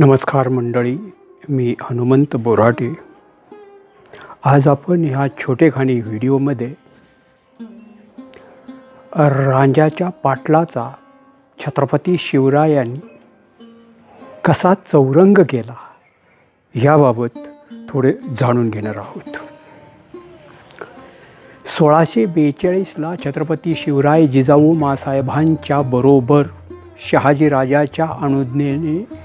नमस्कार मंडळी मी हनुमंत बोराटे. आज आपण ह्या छोटेखानी व्हिडिओमध्ये रांजाच्या पाटलाचा छत्रपती शिवरायांनी कसा चौरंग केला याबाबत थोडे जाणून घेणार आहोत. सोळाशे बेचाळीसला छत्रपती शिवराय जिजाऊ मासाहेबांच्या बरोबर शहाजीराजाच्या अनुज्ञेने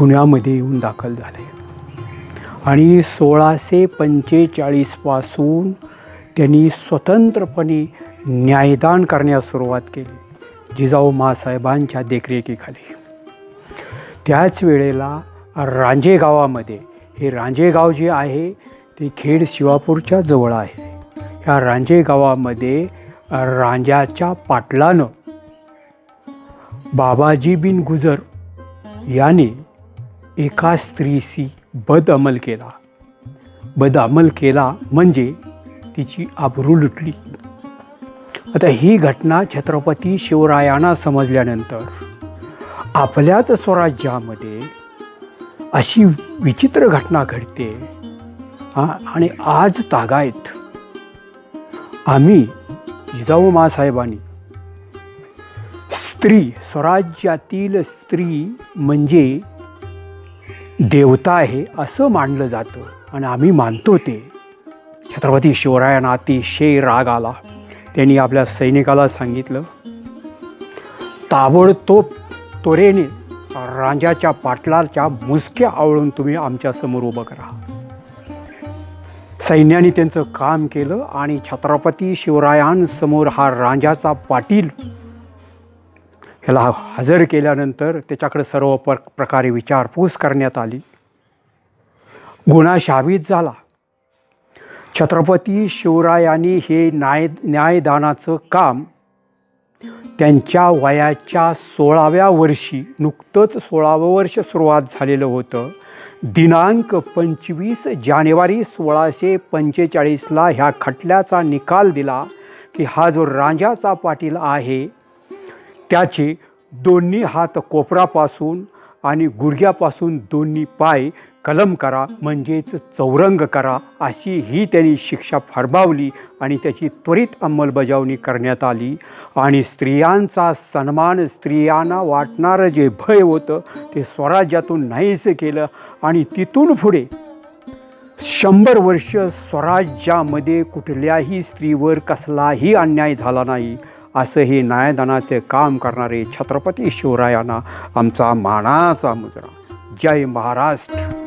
पुण्यामध्ये येऊन दाखल झाले. आणि सोळाशे पंचेचाळीसपासून त्यांनी स्वतंत्रपणे न्यायदान करण्यास सुरुवात केली जिजाऊ मासाहेबांच्या देखरेखीखाली. त्याच वेळेला रांजे गावामध्ये हे रांजे गाव जे आहे ते खेड शिवापूरच्या जवळ आहे. ह्या रांजे गावामध्ये रांजाच्या पाटलानं बाबाजी बिन गुजर याने एका स्त्रीशी बदअमल केला. बदअमल केला म्हणजे तिची आबरू लुटली. आता ही घटना छत्रपती शिवरायांना समजल्यानंतर आपल्याच स्वराज्यामध्ये अशी विचित्र घटना घडते हां आणि आज तागायत. आम्ही जिजाऊ मासाहेबांनी स्त्री स्वराज्यातील स्त्री म्हणजे देवता आहे असं मानलं जातं. आणि आम्ही मानतो ते. छत्रपती शिवरायांना अतिशय राग आला. त्यांनी आपल्या सैनिकाला सांगितलं ताबडतोब तोरेने रांजाच्या पाटलाच्या मुसक्या आवळून तुम्ही आमच्यासमोर उभं करा. सैन्याने त्यांचं काम केलं आणि छत्रपती शिवरायांसमोर हा रांजाचा पाटील ह्याला हजर केल्यानंतर त्याच्याकडे सर्व प्र प्रकारे विचारपूस करण्यात आली. गुन्हा शाबित झाला. छत्रपती शिवरायांनी हे न्याय न्यायदानाचं काम त्यांच्या वयाच्या सोळाव्या वर्षी नुकतंच सोळावं वर्ष सुरुवात झालेलं होतं. दिनांक पंचवीस जानेवारी सोळाशे पंचेचाळीसला ह्या खटल्याचा निकाल दिला की हा जो रांजाचा पाटील आहे त्याचे दोन्ही हात कोपरापासून आणि गुडघ्यापासून दोन्ही पाय कलम करा म्हणजेच चौरंग करा अशी ही त्यांनी शिक्षा फरमावली आणि त्याची त्वरित अंमलबजावणी करण्यात आली. आणि स्त्रियांचा सन्मान स्त्रियांना वाटणारं जे भय होतं ते स्वराज्यातून नाहीसं केलं. आणि तिथून पुढे शंभर वर्ष स्वराज्यामध्ये कुठल्याही स्त्रीवर कसलाही अन्याय झाला नाही. असंही न्यायदानाचे काम करणारे छत्रपती शिवरायांना आमचा मानाचा मुजरा. जय महाराष्ट्र.